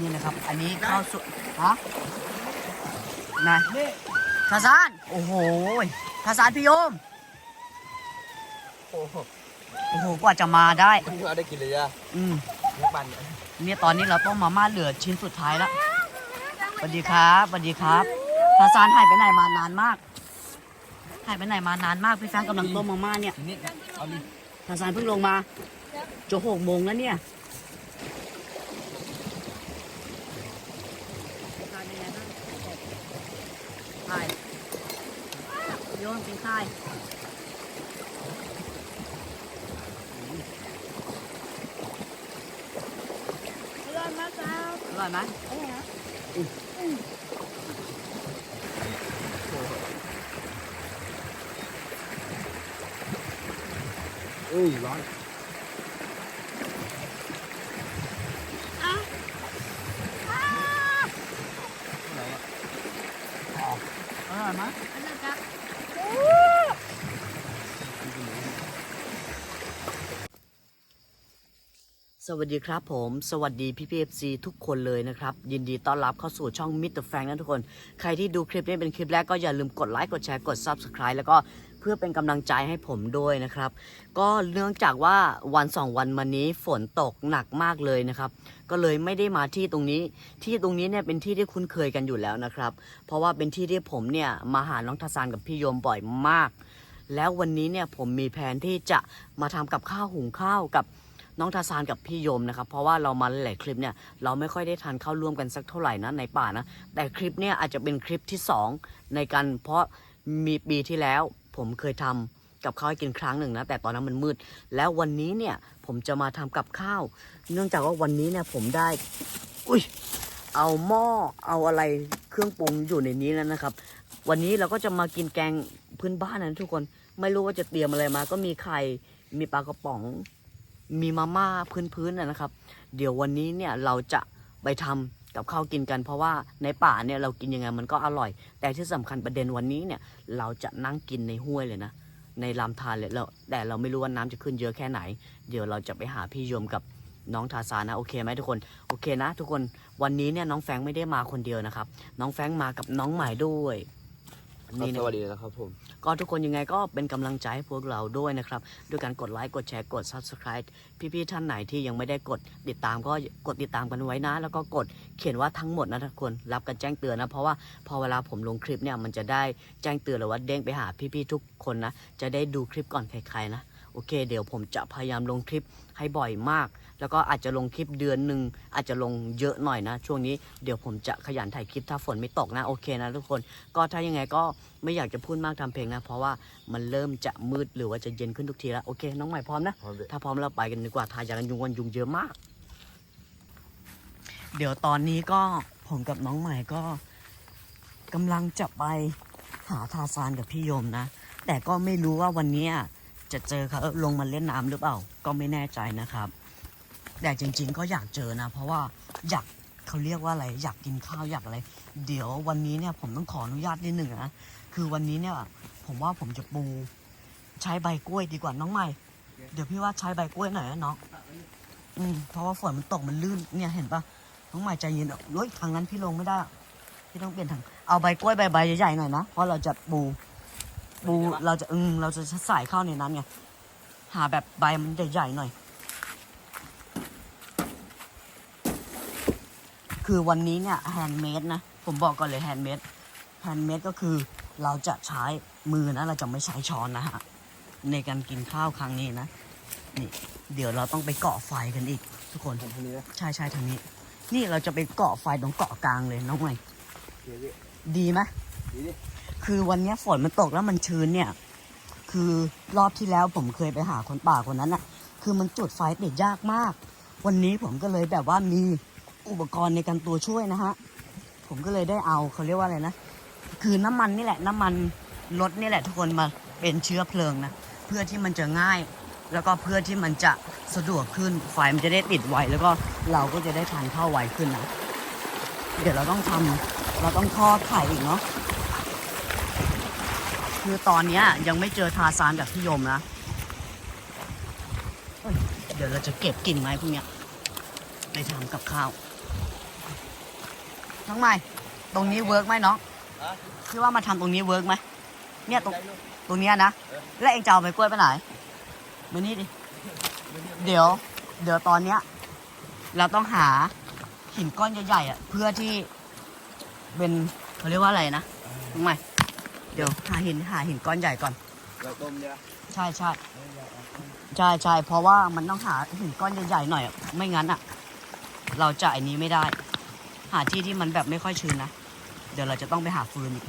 นี่นะครับ อันนี้ข้าวสุฮะนะทาซาน โอ้โหทาซานพี่โยม โอ้โหโอ้โห กว่าจะมาได้ เพิ่งเอาได้กินเลยจ้ะอืมเนื้อปันเนี่ยเนี่ยตอนนี้เราต้มมาม่าเหลือชิ้นสุดท้ายแล้วสวัสดีครับสวัสดีครับทาซานหายไปไหนมานานมาก หายไปไหนมานานมากพี่แฟรงค์กำลังต้มมาม่าเนี่ย ทีนี้เอาดิทาซานเพิ่งลงมาจะหกโมงแล้วเนี่ยทานยังไงบ้างไข่ โยนกินไข่อร่อยไหมครับอร่อยไหม เอ้ยร้อน อร่อยไหม สวัสดีครับผม สวัสดีพี่พีเอฟซีทุกคนเลยนะครับ ยินดีต้อนรับเข้าสู่ช่องมิสเตอร์แฟงนะทุกคน ใครที่ดูคลิปนี้เป็นคลิปแรกก็อย่าลืมกดไลค์กดแชร์กด Subscribe แล้วก็เพื่อเป็นกำลังใจให้ผมด้วยนะครับ ก็เนื่องจากว่าวันสองวันมานี้ฝนตกหนักมากเลยนะครับ ก็เลยไม่ได้มาที่ตรงนี้ ที่ตรงนี้เนี่ยเป็นที่ที่คุ้นเคยกันอยู่แล้วนะครับ เพราะว่าเป็นที่ที่ผมเนี่ยมาหาน้องทศานกับพี่โยมบ่อยมาก แล้ววันนี้เนี่ยผมมีแผนที่จะมาทำกับข้าวหุงข้าวกับ น้องทาซานกับพี่โยมนะครับ เพราะว่าเรามาหลายคลิปเนี่ยเราไม่ค่อยได้ทานข้าวร่วมกันสักเท่าไหร่นะในป่านะ แต่คลิปเนี่ยอาจจะเป็นคลิปที่สองในการเพราะมีปีที่แล้วผมเคยทำกับข้าวให้กินครั้งหนึ่งนะ แต่ตอนนั้นมันมืด แล้ววันนี้เนี่ยผมจะมาทำกับข้าว เนื่องจากว่าวันนี้เนี่ยผมได้ อุ้ยเอาหม้อเอาอะไรเครื่องปรุงอยู่ในนี้แล้วนะครับ วันนี้เราก็จะมากินแกงพื้นบ้านนะทุกคนไม่รู้ว่าจะเตรียมอะไรมา ก็มีไข่มีปลากระป๋อง มีมาม่าพื้นๆนะนะครับ เดี๋ยววันนี้เนี่ยเราจะไปทำกับข้าวกินกัน เพราะว่าในป่าเนี่ยเรากินยังไงมันก็อร่อย แต่ที่สำคัญประเด็นวันนี้เนี่ยเราจะนั่งกินในห้วยเลยนะ ในลำธารเลยแล้วแต่เราไม่รู้ว่าน้ำจะขึ้นเยอะแค่ไหน เดี๋ยวเราจะไปหาพี่โยมกับน้องทาซานะโอเคไหมทุกคนโอเคนะ ทุกคนวันนี้เนี่ยน้องแฟงไม่ได้มาคนเดียวนะครับ น้องแฟงมากับน้องใหม่ด้วย นี่สนะวัสดีนะครับผม ก็ทุกคนยังไงก็เป็นกำลังใจให้พวกเราด้วยนะครับ ด้วยการกดไลค์กดแชร์กด subscribe พี่ๆท่านไหนที่ยังไม่ได้กดติดตามก็กดติดตามกันไว้นะ แล้วก็กดเขียนว่าทั้งหมดนะทุกคนรับกันแจ้งเตือนนะ เพราะว่าพอเวลาผมลงคลิปเนี่ยมันจะได้แจ้งเตือนเลยว่าเด้งไปหาพี่ๆทุกคนนะ จะได้ดูคลิปก่อนใครๆนะ โอเค เดี๋ยวผมจะพยายามลงคลิปให้บ่อยมาก แล้วก็อาจจะลงคลิปเดือนหนึ่งอาจจะลงเยอะหน่อยนะ ช่วงนี้เดี๋ยวผมจะขยันถ่ายคลิปถ้าฝนไม่ตกนะโอเคนะทุกคน ก็ถ้ายังไงก็ไม่อยากจะพูดมากทำเพลงนะ เพราะว่ามันเริ่มจะมืดหรือว่าจะเย็นขึ้นทุกทีแล้วโอเค น้องใหม่พร้อมนะพร้อมเลยถ้าพร้อมเราไปกันดีกว่าทายากันยุงวันยุงเยอะมาก เดี๋ยวตอนนี้ก็ผมกับน้องใหม่ก็กำลังจะไปหาทาซานกับพี่โยมนะ แต่ก็ไม่รู้ว่าวันเนี้ยจะเจอเขาลงมาเล่นน้ำหรือเปล่า ก็ไม่แน่ใจนะครับ แต่จริง ๆ ก็อยากเจอนะ เพราะว่าอยากเขาเรียกว่าอะไรอยากกินข้าวอยากอะไร เดี๋ยววันนี้เนี่ยผมต้องขออนุญาตนิดหนึ่งนะคือวันนี้เนี่ยผมว่าผมจะปู ใช้ใบกล้วยดีกว่าน้องใหม่ เดี๋ยวพี่ว่าใช้ใบกล้วยหน่อยนะน้องอืมเพราะว่าฝนมันตกมันลื่นเนี่ยเห็นปะน้องใหม่ใจเย็นเฮ้ยทางนั้นพี่ลงไม่ได้พี่ต้องเปลี่ยนทางเอาใบกล้วยใบใบใหญ่ๆหน่อยนะเพราะเราจะปูปูเราจะอืมเราจะใส่เข้าในนั้นไงหาแบบใบมันใหญ่ๆหน่อย คือวันนี้เนี่ยแฮนด์เมดนะ ผมบอกก่อนเลยแฮนด์เมดแฮนด์เมดก็คือเราจะใช้มือนะเราจะไม่ใช้ช้อนนะฮะในการกินข้าวครั้งนี้นะนี่เดี๋ยวเราต้องไปเกาะไฟกันอีก ทุกคนทำทีนี้นะใช่ใช่ทางนี้ นี่เราจะไปเกาะไฟตรงเกาะกลางเลยน้องใหม่เดี๋ยวดิดีไหมดีดิคือวันเนี้ยฝนมันตกแล้วมันชื้นเนี่ย คือรอบที่แล้วผมเคยไปหาคนป่าคนนั้นน่ะคือมันจุดไฟติดยากมาก วันนี้ผมก็เลยแบบว่ามี อุปกรณ์ในการตัวช่วยนะฮะ ผมก็เลยได้เอาเขาเรียกว่าอะไรนะ คือน้ำมันนี่แหละ น้ำมันรถนี่แหละทุกคนมาเป็นเชื้อเพลิงนะ เพื่อที่มันจะง่าย แล้วก็เพื่อที่มันจะสะดวกขึ้น ไฟมันจะได้ติดไว แล้วก็เราก็จะได้ทานข้าวไวขึ้นนะ เดี๋ยวเราต้องทำเราต้องทอดไข่อีกเนาะ คือตอนเนี้ยยังไม่เจอทาซานกับพี่ยมนะเเดี๋ยวเราจะเก็บกิ่งไม้พวกเนี้ยไปทำกับข้าว น้องใหม่ ตรงนี้เวิร์กไหมน้องฮะพี่ว่ามาทำตรงนี้เวิร์กไหมเนี่ยตรงใจลูกตรงเนี้ยนะเออแล้วเองจะเอาไปกล้วยไปไหนมานี่ดิ เดี๋ยว เดี๋ยวตอนเนี้ย เราต้องหาหินก้อนใหญ่ๆอะ เพื่อที่เป็นเขาเรียกว่าอะไรนะน้องใหม่ เดี๋ยวหาหินหาหินก้อนใหญ่ก่อน เราต้มเนี่ย ใช่ใช่ใช่ใช่เพราะว่ามันต้องหาหินก้อนใหญ่ๆหน่อยอะไม่งั้นอะ เราจะไอันนี้ไม่ได้ หาที่ที่มันแบบไม่ค่อยชื้นนะ เดี๋ยวเราจะต้องไปหาฟืนอีก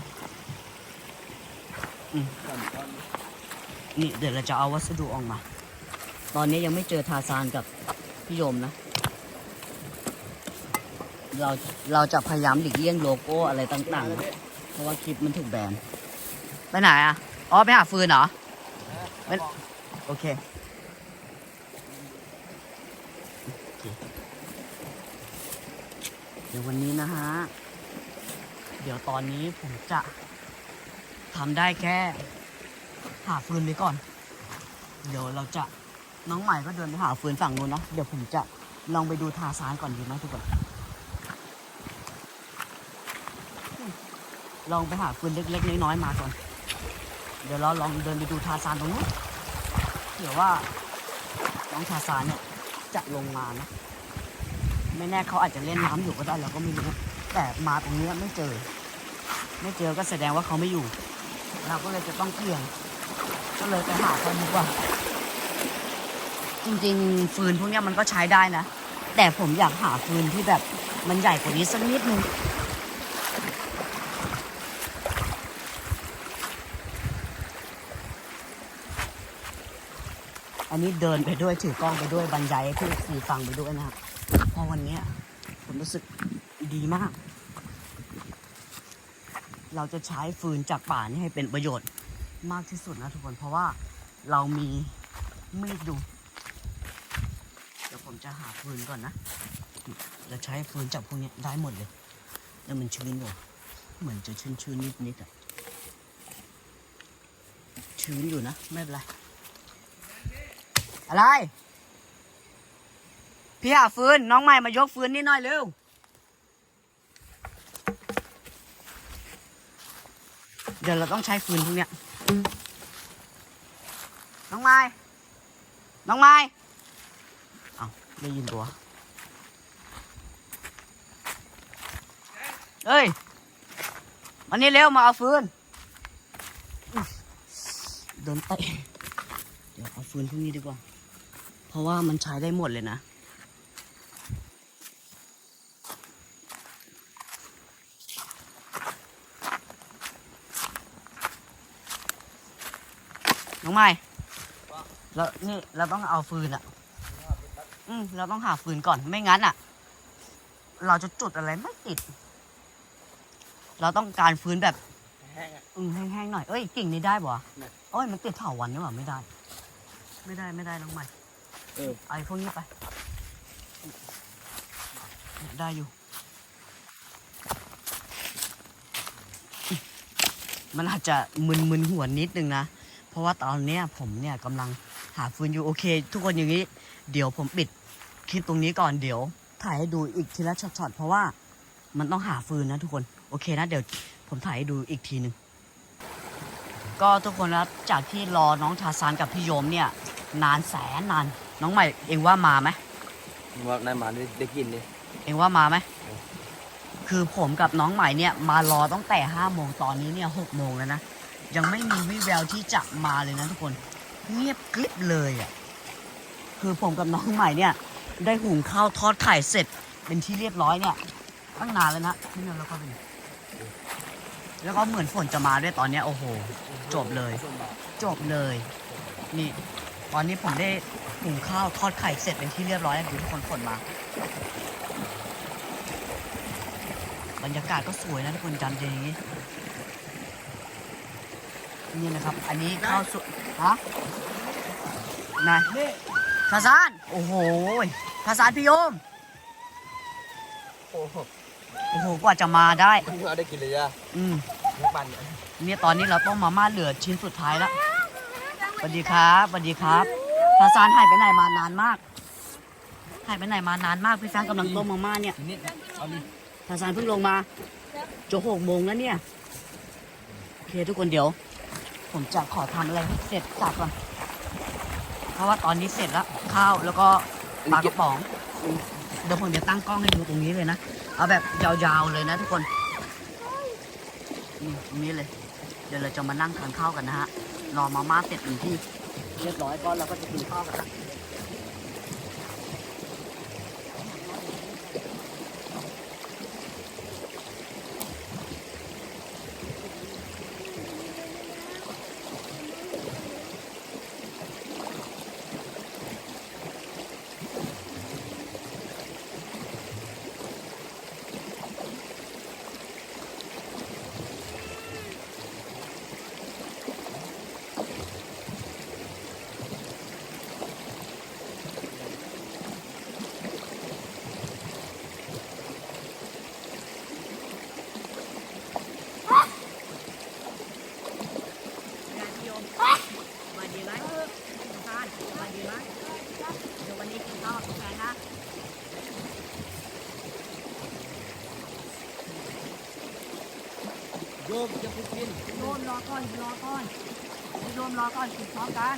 นี่เดี๋ยวเราจะเอาวัสดุออกมา ตอนนี้ยังไม่เจอทาซานกับพี่โยมนะ เราเราจะพยายามหลีกเลี่ยงโลโก้อะไรต่างๆนะเพราะว่าคลิปมันถูกแบน ไปไหนอะ อ๋อไปหาฟืนเหรอไม่โอเค โอเค เดี๋ย วันนี้นะฮะ เดี๋ยวตอนนี้ผมจะทำได้แค่ หาฟืนไปก่อน เดี๋ยวเราจะน้องใหม่ก็เดินไปหาฟืนฝั่งนู้นนะเดี๋ยวผมจะลองไปดูทาซานก่อนดีไหมทุกคนลองไปหาฟืนเล็ก ๆ น้อยๆมาก่อน เดี๋ยวเราลองเดินไปดูทาซานตรงนู้นเผื่อว่าน้องทาซานเนี่ยจะลงมานะ ไม่แน่เขาอาจจะเล่นน้ำอยู่ก็ได้เราก็ไม่รู้แต่มาตรงนี้ไม่เจอ ไม่เจอก็แสดงว่าเขาไม่อยู่ เราก็เลยจะต้องเกี่ยง ก็เลยไปหาเขาดีกว่า จริงๆฟืนพวกนี้มันก็ใช้ได้นะ แต่ผมอยากหาฟืนที่แบบมันใหญ่กว่านี้สักนิดนึงอันนี้เดินไปด้วยถือกล้องไปด้วยบรรยายให้พี่สีฟังไปด้วยนะครับเพราะ วันนี้ผมรู้สึกดีมาก เราจะใช้ฟืนจากป่านี่ให้เป็นประโยชน์มากที่สุดนะทุกคน เพราะว่าเรามีมีดดูเดี๋ยวผมจะหาฟืนก่อนนะจะใช้ฟืนจากพวกนี้ได้หมดเลยแล้วมันชื้นอยู่เหมือนจะชื้นชื้นนิดนิดๆอะชื้นอยู่นะ ไม่เป็นไร อะไร พี่หาฟืนน้องใหม่มายกฟืนนี่หน่อยเร็วเดี๋ยวเราต้องใช้ฟืนพวกเนี้ยน้องไม้ น้องไม้เอาได้ยินตัวเอ้ยมานี่เร็วมาเอาฟืนโดนเตะเดี๋ยวเอาฟืนพวกนี้ดีกว่า เพราะว่ามันใช้ได้หมดเลยนะ น้องไม้แล้วนี่เราต้องเอาฟืนอะ อืมเราต้องหาฟืนก่อนไม่งั้นอะ เราจะจุดอะไรไม่ติด เราต้องการฟืนแบบแห้งอะอืมแห้งๆหน่อยเอ้ยกิ่งนี้ได้ปะวะได้โอ้ยมันติดเถาวันนี่หว่าไม่ได้ ไม่ได้ไม่ได้น้องใหม่เออเอาไอ้พวกนี้ไป ได้อยู่ มันอาจจะมึนๆหัวนิดนึงนะ เพราะว่าตอนเนี้ยผมเนี่ยกำลังหาฟืนอยู่โอเค ทุกคนอย่างนี้ เดี๋ยวผมปิดคลิปตรงนี้ก่อนเดี๋ยว ถ่ายให้ดูอีกทีละช็อตๆเพราะว่ามันต้องหาฟืนนะทุกคนโอเคนะเดี๋ยวผมถ่ายให้ดูอีกทีหนึ่งก็ทุกคนนะจากที่รอน้องทาซานกับพี่โยมเนี่ย นานแสนนาน น้องใหม่เองว่ามาไหมว่านายหมาได้ได้กินดิเองว่ามาไหมเออคือผมกับน้องใหม่เนี่ยมารอตั้งแต่ห้าโมงตอนนี้เนี่ยหกโมงแล้วนะ ยังไม่มีวิแววที่จะมาเลยนะทุกคน เงียบกริบเลยอะคือผมกับน้องใหม่เนี่ย ได้หุงข้าวทอดไข่เสร็จ เป็นที่เรียบร้อยเนี่ยตั้งนานแล้วนะที่นั่นแล้วก็เป็นแล้วก็เหมือนฝนจะมาด้วยตอนเนี้ยโอ้โห จบเลย จบเลย นี่ ตอนนี้ผมได้หุงข้าวทอดไข่เสร็จเป็นที่เรียบร้อยแล้วดูทุกคนฝนมาบรรยากาศก็สวยนะทุกคนจำเจอย่างนี้ นี่นะครับ อันนี้ข้าวสุฮะนายนี่ทาซาน โอ้โหทาซานพี่โยม โอ้โหโอ้โห กว่าจะมาได้เพิ่งเอาได้กินเลยจ้ะอืมเนื้อปั่นเนี่ยเนี่ยตอนนี้เราต้มมาม่าเหลือชิ้นสุดท้ายแล้วสวัสดีครับสวัสดีครับทาซานหายไปไหนมานานมาก หายไปไหนมานานมากพี่แฟรงค์กำลังต้มมาม่าเนี่ยนิดเอาดิทาซานเพิ่งลงมาจะหกโมงแล้วเนี่ย โอเคทุกคนเดี๋ยว ผมจะขอทำอะไรให้เสร็จสับก่อนเพราะว่าตอนนี้เสร็จแล้วข้าวแล้วก็ปลากระป๋องเดี๋ยวผมจะตั้งกล้องให้ดูตรงนี้เลยนะเอาแบบยาวๆเลยนะทุกคนนี่ตรงนี้เลย เดี๋ยวเราจะมานั่งทานข้าวกันนะฮะรอมาม่าเสร็จหนึ่งที่เรียบร้อยก็เราก็จะกินข้าวกันนะสวัสดีไหมทุกท่านสวัสดีไหมเดี๋ยววันนี้กินข้าวกับแฟนนะ โยมจะไปกิน โยม รอก่อนรอก่อนโยมรอก่อนกินพร้อมกัน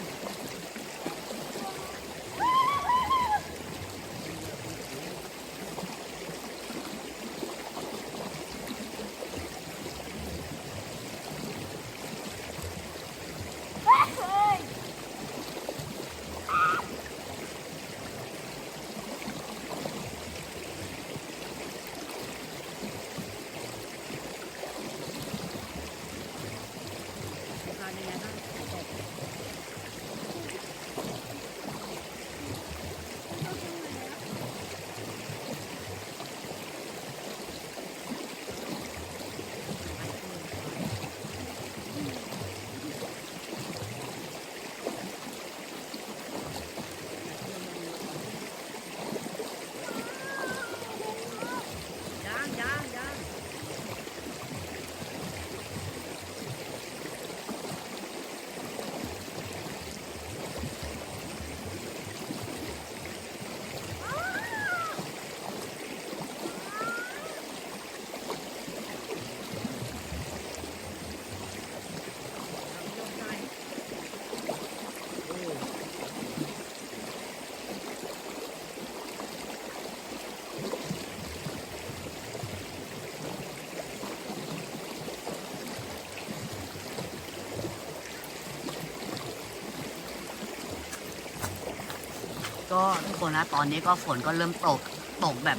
ก็ทุกคนนะตอนนี้ก็ฝนก็เริ่มตกตกแบบ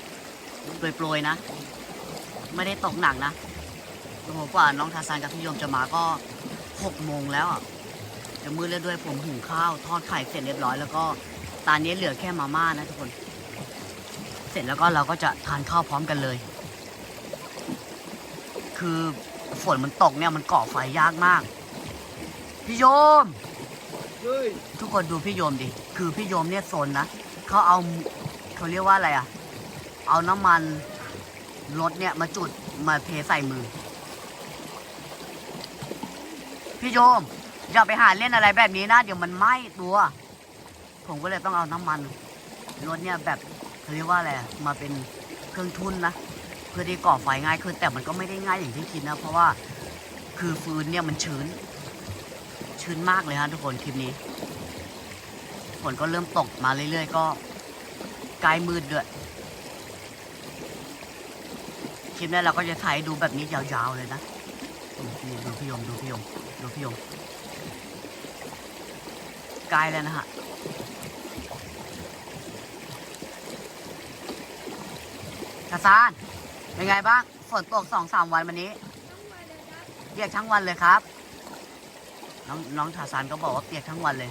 โปรยๆนะ ไม่ได้ตกหนักนะโอ้โหกว่าน้องทาซานกับพี่โยมจะมาก็หกโมงแล้วอะจะมืดแล้วด้วยผมหุงข้าว ทอดไข่เสร็จเรียบร้อยแล้วก็ตอนนี้เหลือแค่มาม่านะทุกคน เสร็จแล้วก็เราก็จะทานข้าวพร้อมกันเลย คือฝนมันตกเนี่ยมันก่อไฟยากมาก พี่โยม ทุกคนดูพี่โยมดิ คือพี่โยมเนี่ยโซนนะเขาเอาเขาเรียกว่าอะไรอะเอาน้ำมันรถเนี่ยมาจุดมาเทใส่มือ พี่โยมอย่าไปหาเล่นอะไรแบบนี้นะ เดี๋ยวมันไหม้ตัว ผมก็เลยต้องเอาน้ำมันรถเนี่ยแบบเขาเรียกว่าอะไรมาเป็นเครื่องทุนนะเพื่อที่ก่อไฟง่ายขึ้นแต่มันก็ไม่ได้ง่ายอย่างที่คิดนะ เพราะว่าคือฟืนเนี่ยมันชื้น ชื้นมากเลยฮะทุกคนคลิปนี้ ฝนก็เริ่มตกมาเรื่อยๆ ก็ใกล้มืดด้วย คลิปนี้เราก็จะถ่ายดูแบบนี้ยาวๆเลยนะดูพี่ยมดูพี่ยมดูพี่ยมใกล้แล้วนะฮะทาซานเป็นไงบ้างฝนตกสองสามวันวันนี้เปียกทั้งวันเลยครับ น้องน้องทาซานก็บอกว่าเปียกทั้งวันเลย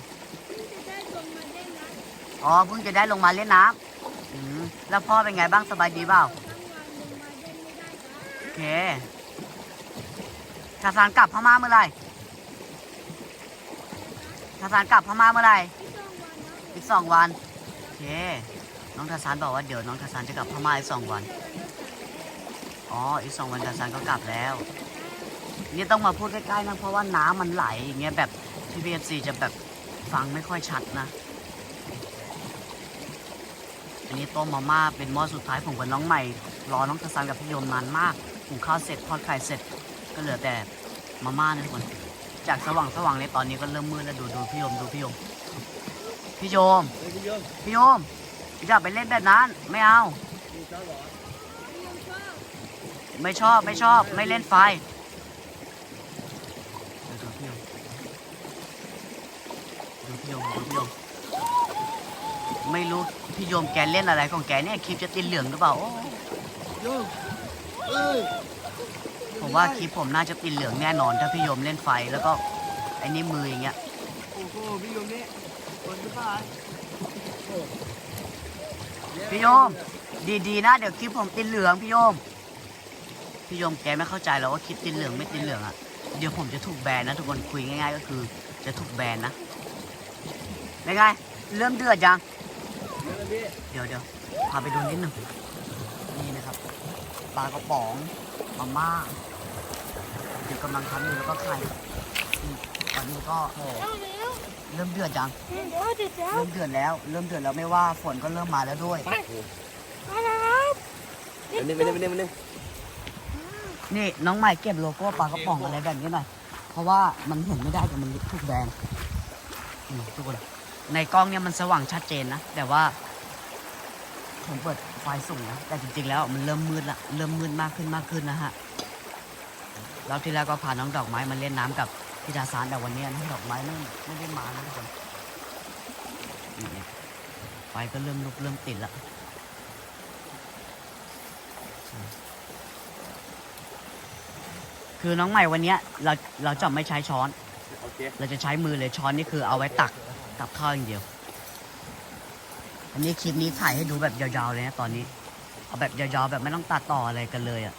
อ๋อเพิ่งจะได้ลงมาเล่นน้ำอืมแล้วพ่อเป็นไงบ้างสบายดีเปล่าโอเคทาซานกลับพม่าเมื่อไหร่ทาซานกลับพม่าเมื่อไหร่อีกสองวันโอเคน้องทาซานบอกว่าเดี๋ยวน้องทาซานจะกลับพม่าอีกสองวัน อ๋ออีกสองวันทาซานก็กลับแล้ว นี่ต้องมาพูดใกล้ๆนะเพราะว่าน้ำมันไหลอย่างเงี้ยแบบพี่พีเอฟซีจะแบบฟังไม่ค่อยชัดนะ อันนี้ต้มมาม่าเป็นหม้อสุดท้ายผมกับน้องใหม่ รอน้องทศานกับพี่ยมนานมากหุงข้าวเสร็จทอดไข่เสร็จ ก็เหลือแต่มาม่านะทุกคนจากสว่างสว่างเลยตอนนี้ก็เริ่มมืดแล้วดูดูพี่ยมดูพี่ยมพี่โยมพี่โยมพี่ยมอย่าไปเล่นแบบนั้น ไม่เอา ไม่ชอบไม่ชอบไม่เล่นไฟดูพี่โยมดูพี่โยมดูพี่โยม ไม่รู้พี่โยมแกเล่นอะไรของแกเนี่ยคลิปจะติดเหลืองหรือเปล่าโอ้โยมเอ้ยผมว่าคลิปผมน่าจะติดเหลืองแน่นอน ถ้าพี่โยมเล่นไฟแล้วก็ไอ้นี่มืออย่างเงี้ยโอ้โหพี่โยมนี่คนที่บ้านโอ้พี่โยม ดีๆนะเดี๋ยวคลิปผมติดเหลืองพี่โยมพี่โยมแกไม่เข้าใจหรอกว่าคลิปติดเหลืองไม่ติดเหลืองอะเดี๋ยวผมจะถูกแบนนะทุกคนคุยง่ายๆก็คือจะถูกแบนนะเป็นไงเริ่มเดือดยัง เดี๋ยวนะพี่เดี๋ยวเดี๋ยวพาไปดูนิดหนึ่งนี่นะครับปลากระป๋องมาม่าเดี๋ยวกำลังทำอยู่แล้วก็ไข่อืมตอนนี้ก็โอ้เริ่มเดือดยังเดี๋ยวเดี๋ยวเดี๋ยวเริ่มเดือดแล้ว เริ่มเดือดแล้วไม่ว่าฝนก็เริ่มมาแล้วด้วยมาแล้วเดี๋ยวนี้ไม่ได้ไม่ได้ไม่ได้นี่น้องใหม่เก็บโลโก้ปลากระป๋องอะไรแบบนี้หน่อย เพราะว่ามันเห็นไม่ได้แต่มันถูกแบนนี่ทุกคน ในกล้องเนี่ยมันสว่างชัดเจนนะ แต่ว่า ผมเปิดไฟสูงนะ แต่จริงๆแล้วมันเริ่มมืดละ เริ่มมืดมากขึ้นมากขึ้นนะฮะรอบที่แล้วก็พาน้องดอกไม้มาเล่นน้ำกับพี่ดาซานแต่วันนี้น้องดอกไม้ไม่ไม่ได้มานะทุกคนนี่ไฟก็เริ่มลุกเริ่มติดละคือน้องใหม่วันเนี้ยเราเราจะไม่ใช้ช้อนโอเคเราจะใช้มือเลยช้อนนี่คือเอาไว้ตัก ตักข้าวอย่างเดียว อันนี้คลิปนี้ถ่ายให้ดูแบบยาวๆเลยนะตอนนี้ เอาแบบยาวๆแบบไม่ต้องตัดต่ออะไรกันเลยอะ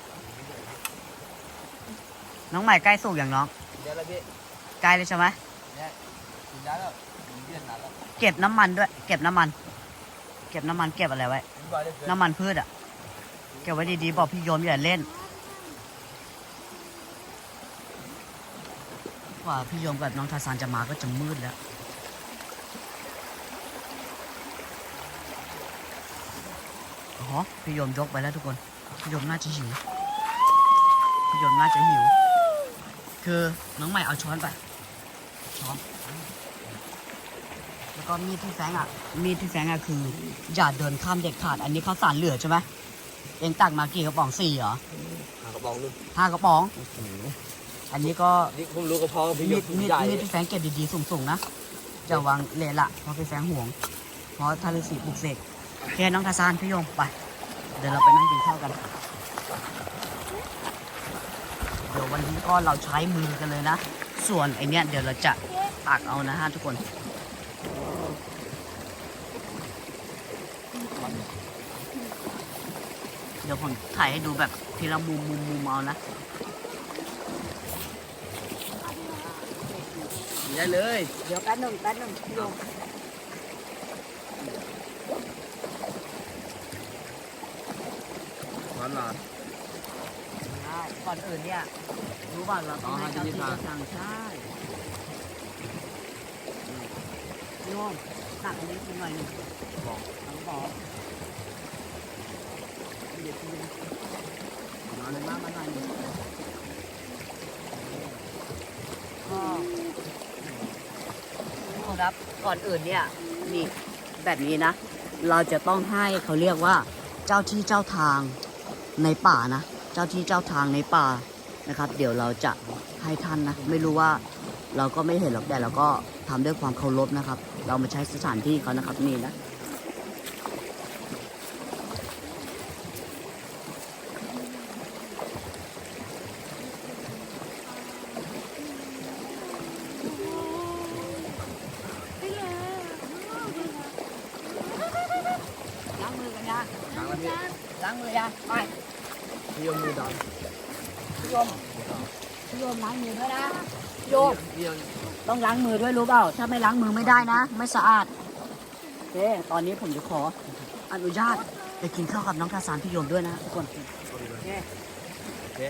น้องใหม่ใกล้สุกอย่างน้องเดี๋ยวละพี่ใกล้เลยใช่ไหมกินได้แล้วกินเย็นนานแล้วเก็บน้ำมันด้วย เก็บน้ำมัน เก็บน้ำมันเก็บอะไรไว้ กินบ่อยได้เกินน้ำมันพืชอะเก็บไว้ดีๆบอกพี่โยมอย่าเล่นกว่าพี่โยมกับน้องทาซานจะมาก็จะมืดแล้ว อ๋อพี่โยมยกไปแล้วทุกคนพี่โยมน่าจะหิวพี่โยมน่าจะหิว คือน้องใหม่เอาช้อนไปช้อนแล้วก็มีดที่แฟงอะ มีดที่แฟงอะคือ อย่าเดินข้ามเด็ดขาด อันนี้ข้าวสารเหลือใช่ไหมเองตักมากี่กระป๋องสี่เหรอหากระบอกนึงห้ากระป๋องอันนี้ก็นี่ผมรู้กระเพาะพี่โยมีมดกินมีดใหญ่มีดพี่แฟงเก็บดีๆสูงๆนะจะวางเละละเพราะพี่แฟงห่วง เพราะทารุสีปลุกเสก โอเคน้องทาซานพี่โยมไป เดี๋ยวเราไปนั่งกินข้าวกัน เดี๋ยววันนี้ก็เราใช้มือกันเลยนะ ส่วนไอเนี้ยเดี๋ยวเราจะตักเอานะฮะทุกคนเดี๋ยวผมถ่ายให้ดูแบบทีละมุมมุมมุมเอานะได้เลย เดี๋ยวแป๊บหนึ่งแป๊บหนึ่งพี่โยม ร้อนร้อน ได้ก่อนอื่นเนี่ยรู้ป่ะเราต้องอ๋อให้เจ้าให้ที่ที่ เจ้าทางใช่พี่โยมตักอันนี้กินหน่อยหนึ่งบอกทั้งบอกเดี๋ยวกินมาเลยมามาหน่อยหนึ่งก็ทุกคนครับก่อนอื่นเนี่ยนี่แบบนี้นะ เราจะต้องให้เขาเรียกว่าเจ้าที่เจ้าทาง ในป่านะเจ้าที่เจ้าทางในป่านะครับ เดี๋ยวเราจะให้ท่านนะไม่รู้ว่าเราก็ไม่เห็นหรอกแต่เราก็ทำด้วยความเคารพนะครับ เรามาใช้สถานที่เขานะครับนี่นะล้างมือกันยังล้างแล้วพี่ล้างมือยังไป พี่โยมมือดพี่ยมพี่ยมล้างมือด้วยนะพี่โยมต้องล้างมือด้วยรู้เปล่า ถ้าไม่ล้างมือไม่ได้นะ ไม่สะอาดโอเคตอนนี้ผมจะขออนุญาตไปกินข้าวกับน้องทาสานพี่โยมด้วยนะทุกคนโอเคโอเค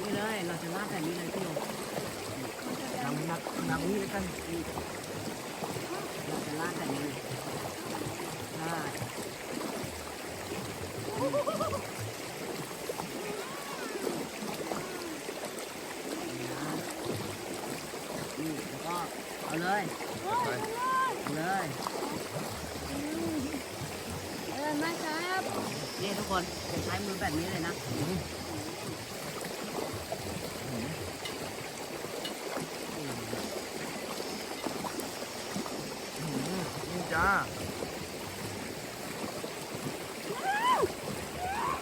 นี่เลยเราจะลาดแบบนี้เลยพี่โยมล้างมือหนักนักนี่กันเราจะลากกันนี้ช่นี่แล้วก็เอาเลย ไป เอาเลยอร่อยมากครับนี่ทุกคนจะใช้มือแบบนี้เลยนะนี่จ้า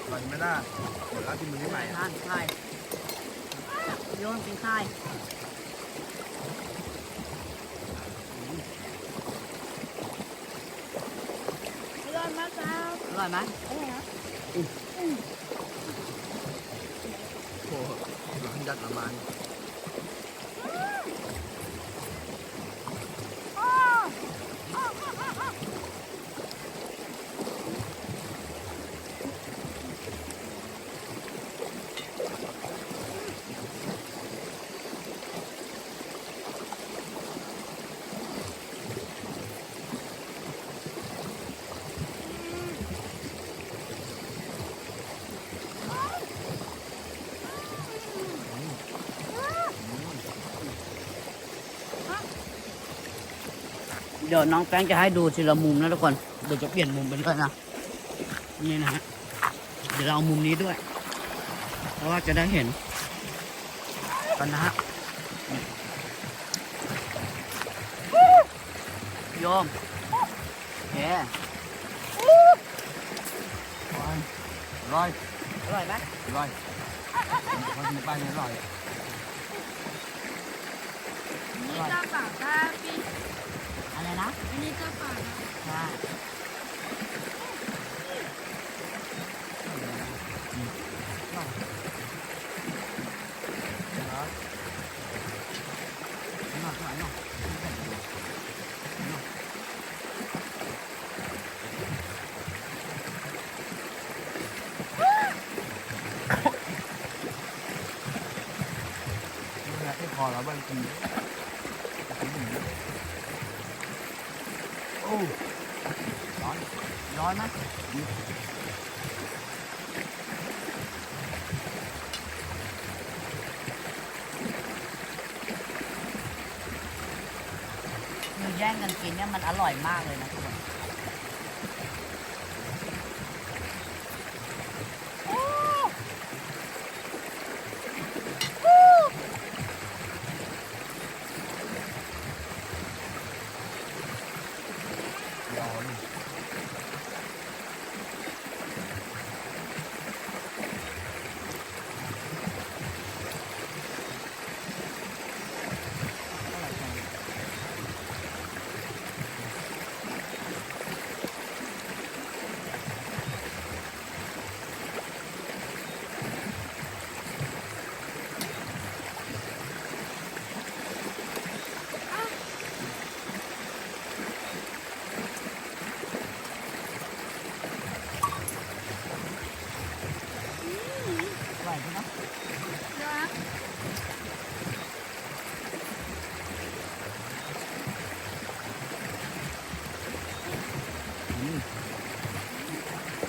อร่อยไหมล่ะเดี๋ยวเรากินมือที่ใหม่ทานไข่โยนกินไข่อร่อยมากค รับอร่อยไหมอร่อยนะโอ้โหร้อนจัดประมา ดี๋ยวน้องแป้งจะให้ดูทีละมุมนะทุกคน เดี๋ยวจะเปลี่ยนมุมไปด้วยนะ นี่นะฮะ เดี๋ยวเราเอามุมนี้ด้วย เพราะว่าจะได้เห็นกันนะฮะโยมโอเคอร่อยอร่อยไหมอร่อยพอกินไปเนี่ยอร่อยนี่ตาปากครับพี่อะไร นะ อันนี้ตาปากนะใช่หน่ะพอแล้วบางที้อนไหมคือแย่งกันกินเนี่ยมันอร่อยมากเลยนะทุกคนร้อน อร่อยใช่ไหม เดี๋ยวนะ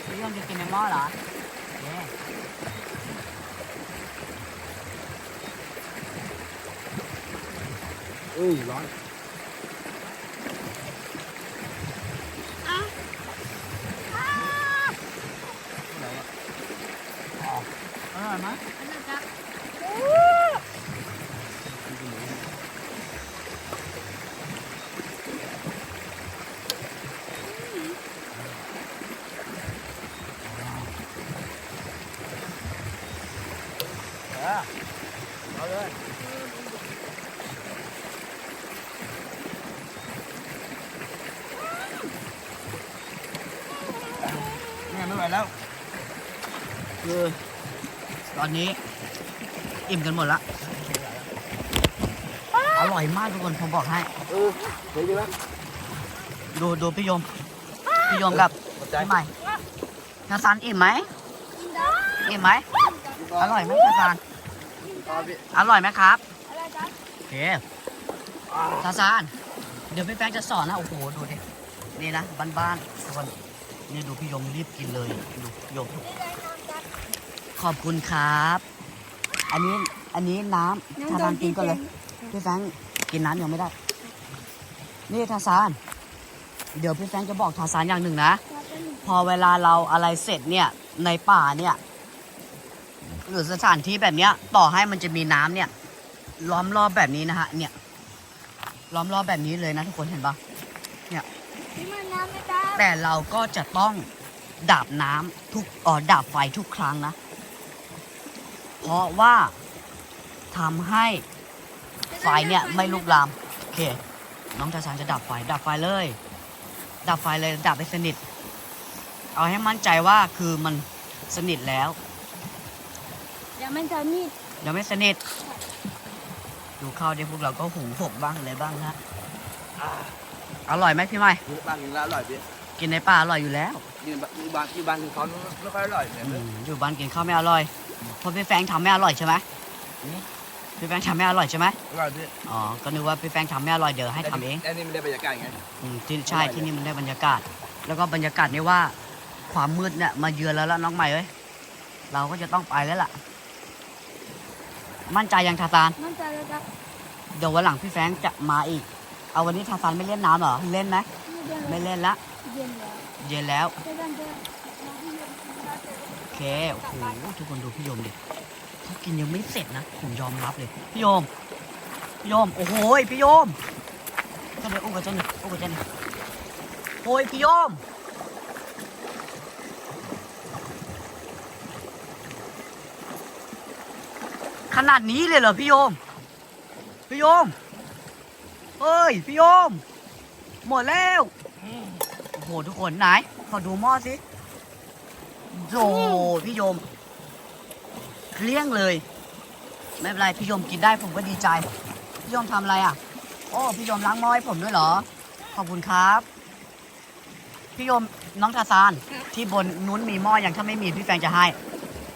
พี่ยอมจะกินในหม้อเหรอเย้ อุ้ยร้อน อะอะ อะไรวะ อร่อยไหม อันนั้นครับ เออเอาเลยนี่ไงไม่ไหวแล้ว คือต อนนี้ อิ่มกันหมดละ อร่อยมากทุกคนผมบอกให้ เออเดี๋ยวอยู่นะดูดูพี่ยม พี่ยมกับขอบใจพี่ใหม่นาซานอิ่มไหมกินได้อิ่มไหม อร่อยไหมนาซานต่อพี่อร่อยไหมครับอะไรครับโอเคทาซาน เดี๋ยวพี่แป้งจะสอนนะ โอ้โห ดูดิ นี่นะ บ้านๆทุกคนนี่ดูพี่ยมรีบกินเลย ดูพี่ยม ขอบคุณครับ อันนี้อันนี้น้ำทาซานกินก็เลยพี่แฟรงค์กินน้ำยังไม่ได้ นี่ทาซาน เดี๋ยวพี่แฟรงค์จะบอกทาซานอย่างหนึ่งนะ พอเวลาเราอะไรเสร็จเนี่ยในป่าเนี่ย หรือสถานที่แบบเนี้ย ต่อให้มันจะมีน้ำเนี่ย ล้อมรอบแบบนี้นะฮะ เนี่ย ล้อมรอบแบบนี้เลยนะทุกคนเห็นปะนี่มันน้ำไม่ได้แต่เราก็จะต้องดับน้ำทุกเอ๋อดับไฟทุกครั้งนะ เพราะว่าทำให้ไฟเนี่ยไม่ลุกลามโอเค น้องทาซานจะดับไฟ ดับไฟเลย ดับไฟเลยดับให้สนิท เอาให้มั่นใจว่าคือมันสนิทแล้วเดี๋ยวมันจะมีดยังไม่สนิทดูข้าวเดี๋ยวพวกเราก็หุงหกบ้างอะไรบ้างนะอร่อยไหมพี่ใหม่กินบ้านกินแล้วอร่อยพี่กินในป่าอร่อยอยู่แล้วกินอยู่บ้านอยู่บ้านกินเขาไม่ค่อยอร่อยเนี่ยอืมอยู่บ้านกินข้าวไม่อร่อยเพ ราะพี่แฟงทำไม่อร่อยใช่ไหมพี่แฟงทำไม่อร่อยใช่ไหมอร่อยพี่อ๋อก็นึกว่าพี่แฟงทำไม่อร่อยเดี๋ยวให้ทำเองแต่นี่ไม่ได้บรรยากาศไง อืมที่ใช่ที่นี่มันได้บรรยากาศ แล้วก็บรรยากาศนี่ว่าความมืดเนี่ยมาเยือนแล้วละน้องใหม่เอ้ยเราก็จะต้องไปแล้วล่ะ มั่นใจยังทาซานมันจะจะเดี๋ยววันหลังพี่แฟงจะมาอีก เอาวันนี้ทาซานไม่เล่นน้ำเหรอเล่นไหมไม่เย็นไม่เล่นละ เย็นแล้วเย็นแล้วจะดันจะมาที่เย็นได้ เจอโอเคโอ้โหทุกคนดูพี่โยมดิเขากินยังไม่เสร็จนะผมยอมรับเลยพี่โยมพี่โยมโอ้โหพี่โยมเจ้าหนึ่งอุ้กับเจ้าหนึ่งอุ้กับเจ้าหนึ่งโอ้ยพี่โยมขนาดนี้เลยเหรอพี่โยม พี่โยมเฮ้ย พี่โยม หมดแล้ว โอ้โห ทุกคนไหน ขอดูหม้อสิ โอ้โหพี่โยมเกลี้ยงเลย ไม่เป็นไรพี่โยมกินได้ผมก็ดีใจ พี่โยมทำอะไรอะ โอ้พี่โยมล้างหม้อให้ผมด้วยเหรอ ขอบคุณครับ พี่โยมน้องทาซานที่บนนู้นมีหม้ออย่างถ้าไม่มีพี่แฟงจะให้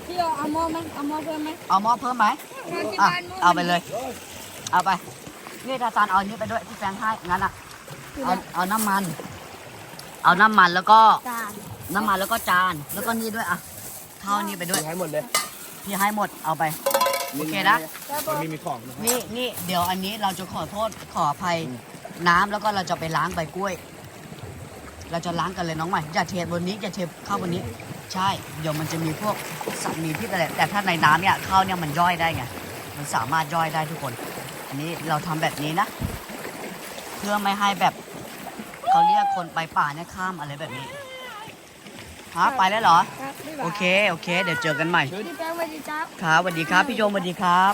พี่เอาเอาหม้อไหมเอาหม้อเพิ่มไหมเอาหม้อเพิ่มไหมมาที่อะบ้านหม้อเอาไปเลย เอาไปนี่ทาซานเอาอันนี้ไปด้วยพี่แฟงให้งั้นอะคือเอาแบบเอาน้ำมัน เอาน้ำมันแล้วก็จา นน้ำมันแล้วก็จาน แล้วก็นี่ด้วยอะเท่านี้ไปด้วยให้หมดเลยพี่ให้หมดเอาไปโอเคนะแล้วบมัอนกมีมีของนะครับนี่นี่เดี๋ยวอันนี้เราจะขอโทษขออภัยน้ำแล้วก็เราจะไปล้างใบกล้วย เราจะล้างกันเลยน้องใหม่อย่าเทบนนี้อย่าเทเข้าบนนี้ ใช่ เดี๋ยวมันจะมีพวกสัตว์มีพิษอะไรแต่ถ้าในน้ำเนี่ยข้าวเนี่ยมันย่อยได้ไงมันสามารถย่อยได้ทุกคน อันนี้เราทำแบบนี้นะ เพื่อไม่ให้แบบเขาเรียกคนไปป่าเนี่ยข้ามอะไรแบบนี้ ฮะไปแล้วเหรอ ครับพี่บ่าวโอเค โอเค เดี๋ยวเจอกันใหม่ พี่แป้งสวัสดีครับ ครับสวัสดีครับ พี่โยมสวัสดีครับ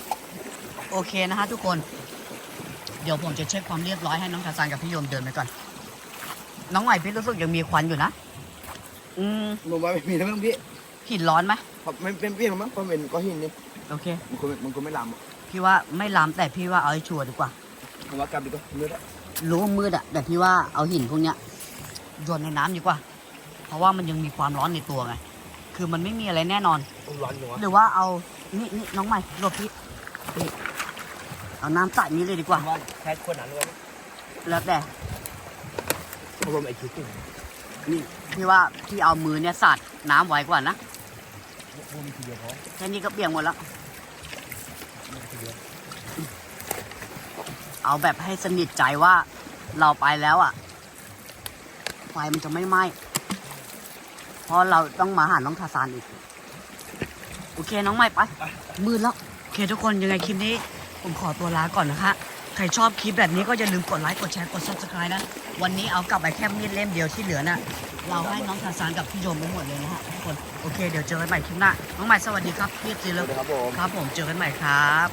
โอเคนะฮะทุกคน เดี๋ยวผมจะเช็คความเรียบร้อยให้น้องทาซานกับพี่โยมเดินไปก่อน น้องใหม่พี่รู้สึกยังมีควันอยู่นะ อืมผมว่าไม่มีนะมั้งพี่หินร้อนไหมผมไม่เป็นพี่หรอกมั้งผมเป็นก้อนหินนี่โอเค มันคงมันคงไม่ลามหรอกพี่ว่าไม่ล้ำแต่พี่ว่าเอาให้ชัวร์ดีกว่า ผมว่ากลับดีกว่าเลือดอะรู้ว่ามืดอะแต่พี่ว่าเอาหินพวกเนี้ยโยนในน้ำดีกว่าเพ ราะว่ามันยังมีความร้อนในตัวไง คือมันไม่มีอะไรแน่นอนผมร้อนอยู่วะหรือว่าเอา นี่นี่น้องใหม่หลบพี่นี่เอาน้ำใส่นี้เลยดีกผว่ามว่าแค่ขวดนั้นเลยแล้วแต่เพราะผมไอ้คิดถึงนี่พี่ว่าพี่เอามือเนี่ยสาดน้ำไว้กว่านะผมมีทีเดียวพอแค่นี้ก็เปียกหมดแล้ว มีทีเดียวเอาแบบให้สนิทใจว่าเราไปแล้วอะ ไฟมันจะไม่ไหม้ เพราะเราต้องมาหาน้องทาซานอีก โอเคน้องใหม่ไป มืดแล้ว โอเคทุกคนยังไงคลิปนี้ ผมขอตัวลาก่อนนะคะ ใครชอบคลิปแบบนี้ก็อย่าลืมกดไลค์ กดแชร์ กด subscribe นะ วันนี้เอากลับไปแค่มีดเล่มเดียวที่เหลือน่ะ เราให้น้องทาซานกับพี่โยมไปหมดเลยนะฮะทุกคน โอเคเดี๋ยวเจอกันใหม่คลิปหน้า น้องใหม่สวัสดีครับพี่จีเลยครับผม ครับผมเจอกันใหม่ครับ